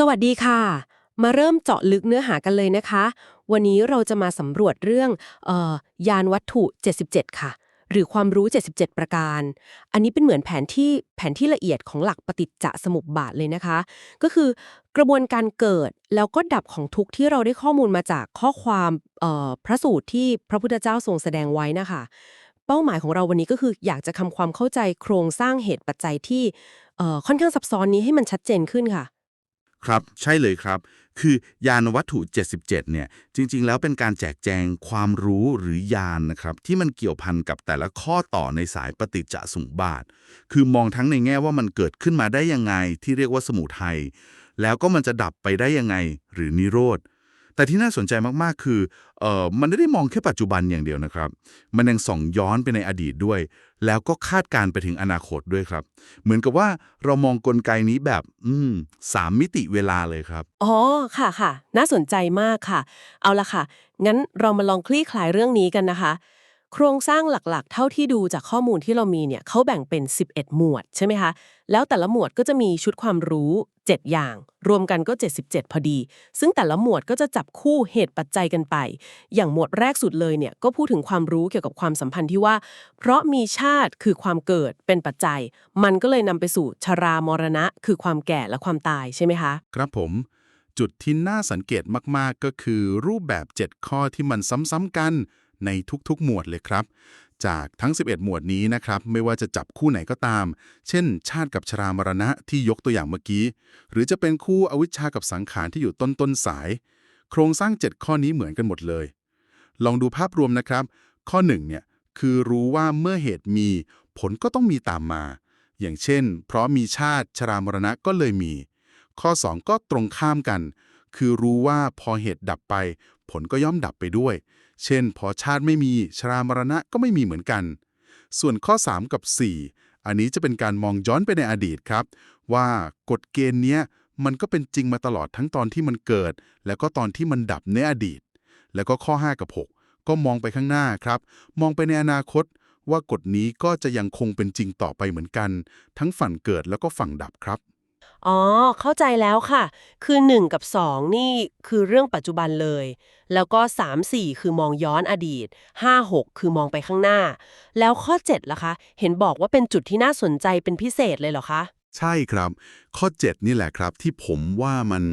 สวัสดีค่ะ มาเริ่มเจาะลึกเนื้อหากันเลยนะคะ วันนี้เราจะมาสำรวจเรื่องออยานวัตถุ 77 ค่ะ หรือความรู้ 77 ประการ อันนี้เป็นเหมือนแผนที่แผนที่ละเอียดของหลักปฏิจจสมุปบาทเลยนะคะ ก็คือกระบวนการเกิดแล้วก็ดับของทุกที่เราได้ข้อมูลมาจากข้อความพระสูตรที่พระพุทธเจ้าทรงแสดงไว้นะคะเป้าหมายของเราวันนี้ก็คืออยากจะทำความเข้าใจโครงสร้างเหตุปัจจัยที่ค่อนข้างซับซ้อนนี้ให้มันชัดเจนขึ้นค่ะ ครับใช่เลยครับ คือยานวัตถุ 77 เนี่ย จริง ๆ แล้วเป็นการแจกแจงความรู้หรือยานนะครับ ที่มันเกี่ยวพันกับแต่ละข้อต่อในสายปฏิจจสมุปบาท คือมองทั้งในแง่ว่ามันเกิดขึ้นมาได้ยังไงที่เรียกว่าสมุทัยแล้วก็มันจะดับไปได้ยังไงหรือนิโรธ แต่ที่น่าสนใจมากๆ คือเอ่อมันไม่ได้มองแค่ปัจจุบันอย่างเดียวนะครับ มันยังส่องย้อนไปในอดีตด้วย แล้วก็คาดการ์ไปถึงอนาคตด้วยครับ เหมือนกับว่าเรามองกลไกนี้แบบ อืมสามมิติเวลาเลยครับ อ๋อ ค่ะค่ะ น่าสนใจมากค่ะ เอาละค่ะ งั้นเรามาลองคลี่คลายเรื่องนี้กันนะคะ โครงสร้างหลักๆ เท่าที่ดูจากข้อมูลที่เรามีเนี่ยเขาแบ่งเป็น 11 หมวดใช่ไหมคะ แล้วแต่ละหมวดก็จะมีชุดความรู้ 7 อย่าง รวมกันก็ 77 พอดี ซึ่งแต่ละหมวดก็จะจับคู่เหตุปัจจัยกันไป อย่างหมวดแรกสุดเลยเนี่ยก็พูดถึงความรู้เกี่ยวกับความสัมพันธ์ที่ว่า เพราะมีชาติคือความเกิดเป็นปัจจัย มันก็เลยนำไปสู่ชรามรณะ คือความแก่และความตายใช่ไหมคะ ครับผม จุดที่น่าสังเกตมากๆ ก็คือรูปแบบ 7 ข้อที่มันซ้ำๆกัน ในทุกๆ หมวดเลยครับ จากทั้ง 11 หมวดนี้นะครับ ไม่ว่าจะจับคู่ไหนก็ตาม เช่น ชาติกับชรามรณะที่ยกตัวอย่างเมื่อกี้ หรือจะเป็นคู่อวิชชากับสังขารที่อยู่ต้นต้นๆสาย โครงสร้าง 7 ข้อนี้เหมือนกันหมดเลย ลองดูภาพรวมนะครับ ข้อ1เนี่ยคือรู้ว่าเมื่อเหตุมี ผลก็ต้องมีตามมา อย่างเช่น เพราะมีชาติชรามรณะก็เลยมี ข้อ 2 ก็ตรงข้ามกัน คือรู้ว่าพอเหตุดับไป ผลก็ย่อมดับไปด้วย เช่น พอชาติไม่มีชรามรณะก็ไม่มีเหมือนกัน ส่วนข้อ 3 กับ 4 อันนี้จะเป็นการมองย้อนไปในอดีตครับ ว่ากฎเกณฑ์เนี้ยมันก็เป็นจริงมาตลอดทั้งตอนที่มันเกิด แล้วก็ตอนที่มันดับในอดีต แล้วก็ข้อ 5 กับ 6 ก็มองไปข้างหน้าครับ มองไปในอนาคตว่ากฎนี้ก็จะยังคงเป็นจริงต่อไปเหมือนกัน ทั้งฝั่งเกิดแล้วก็ฝั่งดับครับ อ๋อ เข้าใจแล้วค่ะ คือ 1 กับ 2 นี่คือเรื่องปัจจุบันเลย แล้วก็ 3 4 คือมองย้อนอดีต 5 6 คือมองไปข้างหน้า แล้วข้อ7ล่ะคะ เห็นบอกว่าเป็นจุดที่น่าสนใจเป็นพิเศษเลยเหรอคะ ใช่ครับ ข้อ 7 นี่แหละครับ ที่ผมว่ามัน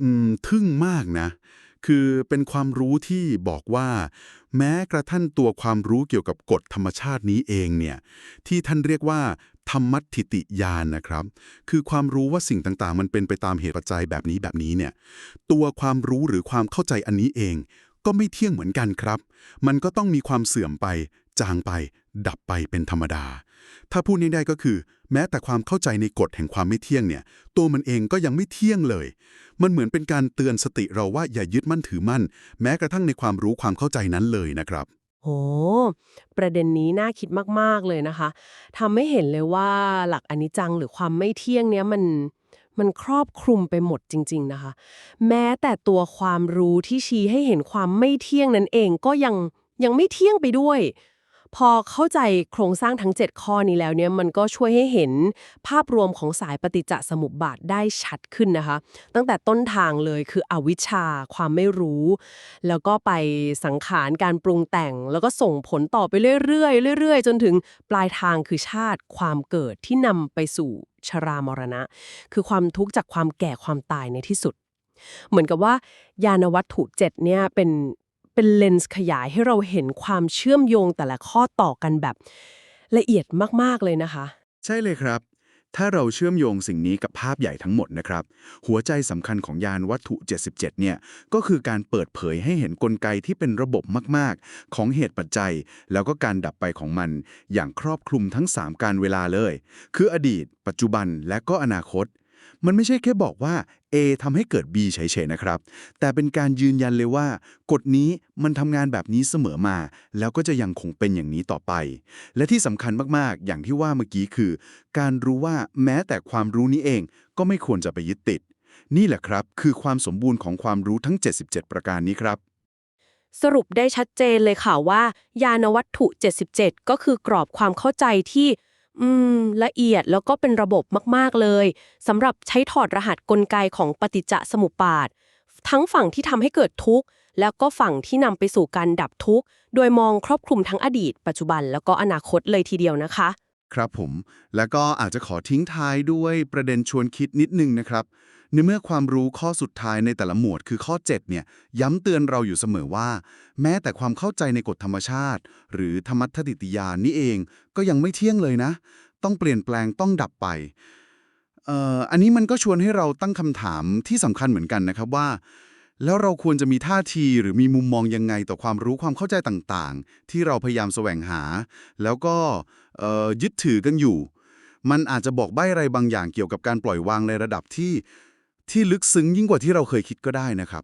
อืมทึ่งมากนะ คือเป็นความรู้ที่บอกว่า แม้กระทั่งตัวความรู้เกี่ยวกับกฎธรรมชาตินี้เองเนี่ย ที่ท่านเรียกว่า ธรรมัติติญาณนะครับ คือความรู้ว่าสิ่งต่างๆ มันเป็นไปตามเหตุปัจจัยแบบนี้แบบนี้เนี่ย ตัวความรู้หรือความเข้าใจอันนี้เอง ก็ไม่เที่ยงเหมือนกันครับ มันก็ต้องมีความเสื่อมไป จางไป ดับไปเป็นธรรมดา ถ้าพูดง่ายๆก็คือ แม้แต่ความเข้าใจในกฎแห่งความไม่เที่ยงเนี่ย ตัวมันเองก็ยังไม่เที่ยงเลย มันเหมือนเป็นการเตือนสติเราว่าอย่ายึดมั่นถือมั่น แม้กระทั่งในความรู้ความเข้าใจนั้นเลยนะครับ โอ้ประเด็นนี้น่าคิดมาก ๆ เลยนะคะทำให้เห็นเลยว่าหลักอนิจจังหรือความไม่เที่ยงเนี้ยมันมันครอบคลุมไปหมดจริง ๆ นะคะ แม้แต่ตัวความรู้ที่ชี้ให้เห็นความไม่เที่ยงนั้นเองก็ยังยังไม่เที่ยงไปด้วย พอเข้าใจโครงสร้างทั้ง 7 ข้อนี้แล้วเนี่ยมันก็ช่วยให้เห็นภาพรวมของสายปฏิจจสมุปบาทได้ชัดขึ้นนะคะ ตั้งแต่ต้นทางเลยคืออวิชชา ความไม่รู้ แล้วก็ไปสังขารการปรุงแต่ง แล้วก็ส่งผลต่อไปเรื่อยๆเรื่อยๆ จนถึงปลายทางคือชาติความเกิดที่นำไปสู่ชรามรณะ คือความทุกข์จากความแก่ความตายในที่สุด เหมือนกับว่ายานวัตถุเจ็ดเนี่ยเป็น เป็นเลนส์ขยายให้เราเห็นความเชื่อมโยงแต่ละข้อต่อกันแบบละเอียดมาก ๆ เลยนะคะ ใช่เลยครับ ถ้าเราเชื่อมโยงสิ่งนี้กับภาพใหญ่ทั้งหมดนะครับ หัวใจสำคัญของยานวัตถุ 77 เนี่ย ก็คือการเปิดเผยให้เห็นกลไกที่เป็นระบบมาก ๆ ของเหตุปัจจัย แล้วก็การดับไปของมัน อย่างครอบคลุมทั้ง 3 การเวลาเลย คืออดีต ปัจจุบันและก็อนาคต มันไม่ใช่แค่บอกว่า A ทำให้เกิด B เฉยๆนะครับ แต่เป็นการยืนยันเลยว่า กฎนี้มันทำงานแบบนี้เสมอมา แล้วก็จะยังคงเป็นอย่างนี้ต่อไป และที่สำคัญมากๆ อย่างที่ว่าเมื่อกี้คือ การรู้ว่าแม้แต่ความรู้นี้เองก็ไม่ควรจะไปยึดติด นี่แหละครับคือความสมบูรณ์ของความรู้ทั้ง 77 ประการนี้ครับสรุปได้ชัดเจนเลยค่ะว่า ยานวัตถุ 77 ก็คือกรอบความเข้าใจที่ อืม ละเอียดแล้วก็เป็นระบบมาก ๆ เลยสำหรับใช้ถอดรหัสกลไกของปฏิจจสมุปบาท ทั้งฝั่งที่ทำให้เกิดทุกข์ แล้วก็ฝั่งที่นำไปสู่การดับทุกข์ โดยมองครอบคลุมทั้งอดีต ปัจจุบันแล้วก็อนาคตเลยทีเดียวนะคะ ครับผม แล้วก็อาจจะขอทิ้งท้ายด้วยประเด็นชวนคิดนิดนึงนะครับ ในเมื่อความรู้ข้อสุดท้ายในแต่ละหมวดคือข้อ 7 เนี่ย ย้ำเตือนเราอยู่เสมอว่า แม้แต่ความเข้าใจในกฎธรรมชาติ หรือธรรมัตถติติยานนี่เองก็ยังไม่เที่ยงเลยนะ ต้องเปลี่ยนแปลงต้องดับไปเอ่ออันนี้มันก็ชวนให้เราตั้งคำถามที่สำคัญเหมือนกันนะครับว่า แล้วเราควรจะมีท่าทีหรือมีมุมมองยังไงต่อความรู้ความเข้าใจต่างๆ ที่เราพยายามแสวงหา แล้วก็ยึดถือกันอยู่ มันอาจจะบอกใบ้อะไรบางอย่างเกี่ยวกับการปล่อยวางในระดับที่ ที่ลึกซึ้งยิ่งกว่าที่เราเคยคิดก็ได้นะครับ